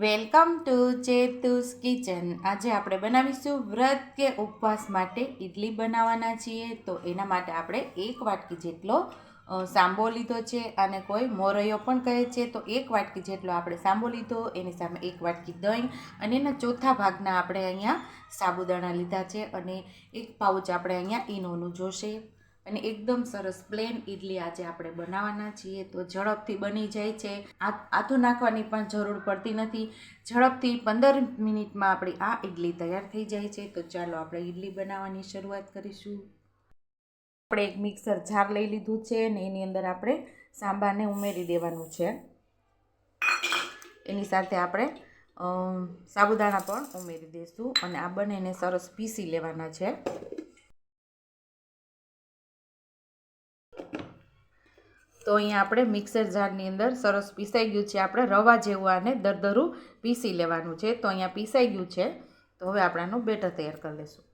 Welcome to ચેતુસ kitchen. આજે આપણે બનાવીશું વ્રત કે ઉપવાસ માટે ઇડલી બનાવવાના છીએ. તો એના માટે આપણે એક વાટકી જેટલો સાંબો લીધો છે અને કોઈ મોરૈયો પણ કહે છે. તો એક વાટકી જેટલો આપણે સાંબો લીધો, એની સામે એક વાટકી દહીં અને એના ચોથા ભાગના આપણે અહીંયા સાબુદાણા લીધા છે અને એક પાઉચ આપણે અહીંયા ઈનોનું જોશે. અને એકદમ સરસ પ્લેન ઇડલી આજે આપણે બનાવવાના છીએ. તો ઝડપથી બની જાય છે. આથું નાખવાની પણ જરૂર પડતી નથી. ઝડપથી પંદર મિનિટમાં આપણી આ ઇડલી તૈયાર થઈ જાય છે. તો ચાલો આપણે ઇડલી બનાવવાની શરૂઆત કરીશું. આપણે એક મિક્સર જાર લઈ લીધું છે અને એની અંદર આપણે સાંભારને ઉમેરી દેવાનું છે. એની સાથે આપણે સાબુદાણા પણ ઉમેરી દઈશું અને આ બંનેને સરસ પીસી લેવાના છે. તો અહીંયા આપણે મિક્સર જારની અંદર સરસ પીસાઈ ગયું છે. આપણે રવા જેવું આને દરદરું પીસી લેવાનું છે. તો અહીંયા પીસાઈ ગયું છે. તો હવે આપણે આનું બેટર તૈયાર કરી લઈશું.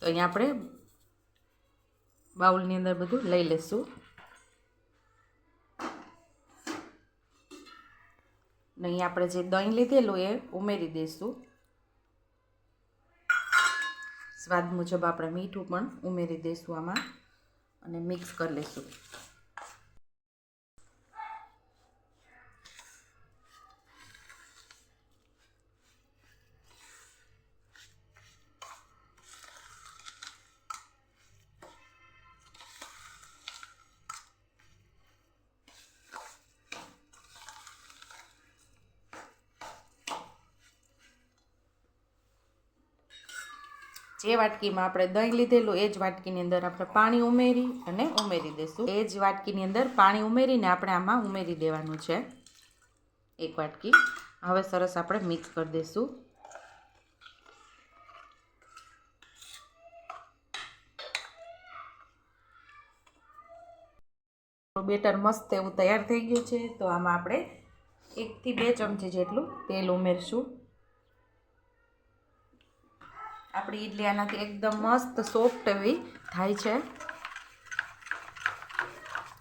તો અહીંયા આપણે બાઉલની અંદર બધું લઈ લઈશું. અહીંયા આપણે જે દહીં લીધેલું એ ઉમેરી દઈશું. સ્વાદ મુજબ આપણે મીઠું પણ ઉમેરી દઈશું આમાં અને મિક્સ કરી લઈશું. જે વાટકીમાં આપણે દહીં લીધેલું, એ જ વાટકીની અંદર આપણે પાણી ઉમેરી અને ઉમેરી દઈશું. એ જ વાટકીની અંદર પાણી ઉમેરીને આપણે આમાં ઉમેરી દેવાનું છે. એક વાટકી. હવે સરસ આપણે મિક્સ કરી દઈશું. બેટર મસ્ત એવું તૈયાર થઈ ગયું છે. તો આમાં આપણે એકથી બે ચમચી જેટલું તેલ ઉમેરશું. આપણી ઈડલી આનાથી એકદમ મસ્ત સોફ્ટ એવી થાય છે.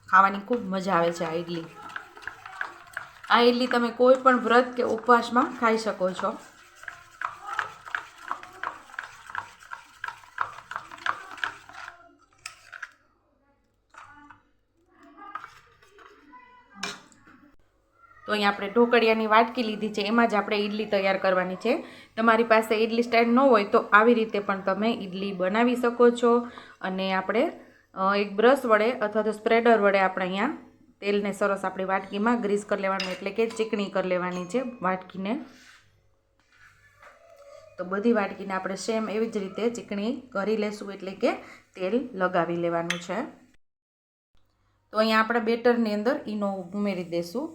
ખાવાની ખૂબ મજા આવે છે આ ઈડલી. આ ઈડલી તમે કોઈ પણ વ્રત કે ઉપવાસમાં ખાઈ શકો છો. તો અહીંયા આપણે ઢોકળિયાની વાટકી લીધી છે. એમાં જ આપણે ઈડલી તૈયાર કરવાની છે. તમારી પાસે ઈડલી સ્ટાઇલ ન હોય તો આવી રીતે પણ તમે ઈડલી બનાવી શકો છો. અને આપણે એક બ્રશ વડે અથવા તો સ્પ્રેડર વડે આપણે અહીંયા તેલને સરસ આપણી વાટકીમાં ગ્રીસ કરી લેવાનું, એટલે કે ચીકણી કરી લેવાની છે વાટકીને. તો બધી વાટકીને આપણે સેમ એવી જ રીતે ચીકણી કરી લેશું, એટલે કે તેલ લગાવી લેવાનું છે. તો અહીંયા આપણે બેટરની અંદર ઈનો ઉમેરી દઈશું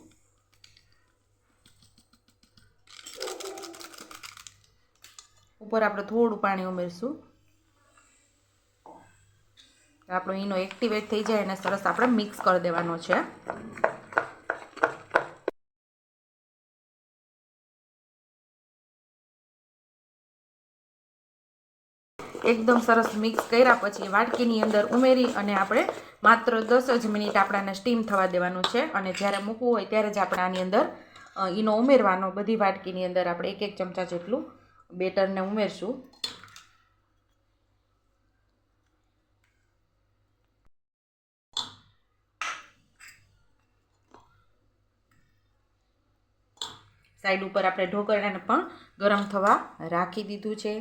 ઉપર આપણે થોડું પાણી ઉમેરશું. આપણો ઈનો એક્ટિવેટ થઈ જાય અને સરસ આપણે મિક્સ કરી દેવાનો છે. એકદમ સરસ મિક્સ કર્યા પછી વાટકીની અંદર ઉમેરી અને આપણે માત્ર દસ જ મિનિટ આપણાને સ્ટીમ થવા દેવાનું છે. અને જ્યારે મૂકવું હોય ત્યારે જ આપણે આની અંદર ઈનો ઉમેરવાનો, બધી વાટકીની અંદર આપણે એક એક ચમચા જેટલું બેટરને ઉમેરશું. સાઈડ ઉપર આપણે ઢોકળાને પણ ગરમ થવા રાખી દીધું છે.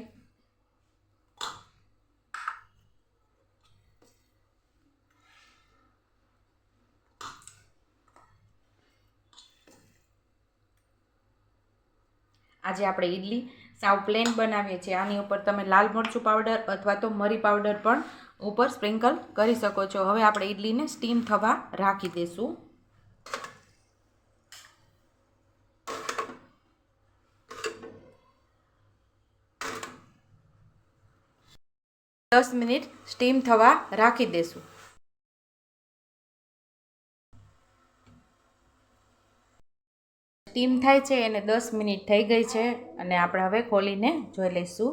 આજે આપણે ઈડલી સાવ પ્લેન બનાવીએ છીએ. આની ઉપર તમે લાલ મરચું પાવડર અથવા તો મરી પાવડર પણ ઉપર સ્પ્રિંકલ કરી શકો છો. હવે આપણે ઇડલીને સ્ટીમ થવા રાખી દઈશું દસ મિનિટ સ્ટીમ થવા રાખી દઈશું સ્ટીમ થાય છે એને દસ મિનિટ થઈ ગઈ છે અને આપણે હવે ખોલીને જોઈ લઈશું.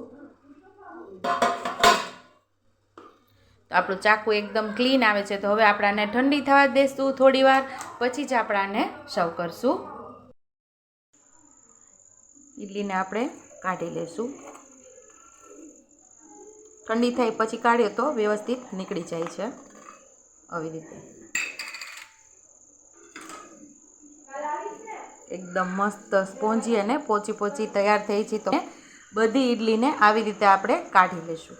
તો આપણું ચાકુ એકદમ ક્લીન આવે છે. તો હવે આપણાને ઠંડી થવા દઈશું થોડી વાર, પછી જ આપણાને સર્વ કરશું. ઇડલીને આપણે કાઢી લઈશું. ઠંડી થાય પછી કાઢીએ તો વ્યવસ્થિત નીકળી જાય છે. આવી રીતે. એકદમ મસ્ત સ્પોન્જી અને પોચી પોચી તૈયાર થઈ છે. તો બધી ઇડલીને આવી રીતે આપણે કાઢી લઈશું.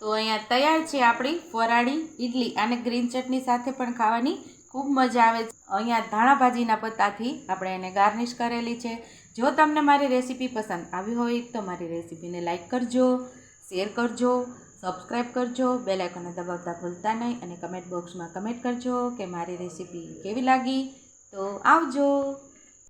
તો અહીંયા તૈયાર છે આપણી ફરાળી ઇડલી અને ગ્રીન ચટણી સાથે પણ ખાવાની. ખૂબ મજા આવે છે. અહીંયા ધાણા ભાજીના પત્તાથી આપણે એને ગાર્નિશ કરેલી છે. જો તમને મારી રેસીપી પસંદ આવી હોય તો મારી રેસીપીને લાઇક કરજો, શેર કરજો સબસ્ક્રાઈબ કરજો, બેલ આઇકોનને દબાવતા ભૂલતા નહીં અને કમેન્ટ બોક્સમાં કમેન્ટ કરજો કે મારી રેસીપી કેવી લાગી. તો આવજો.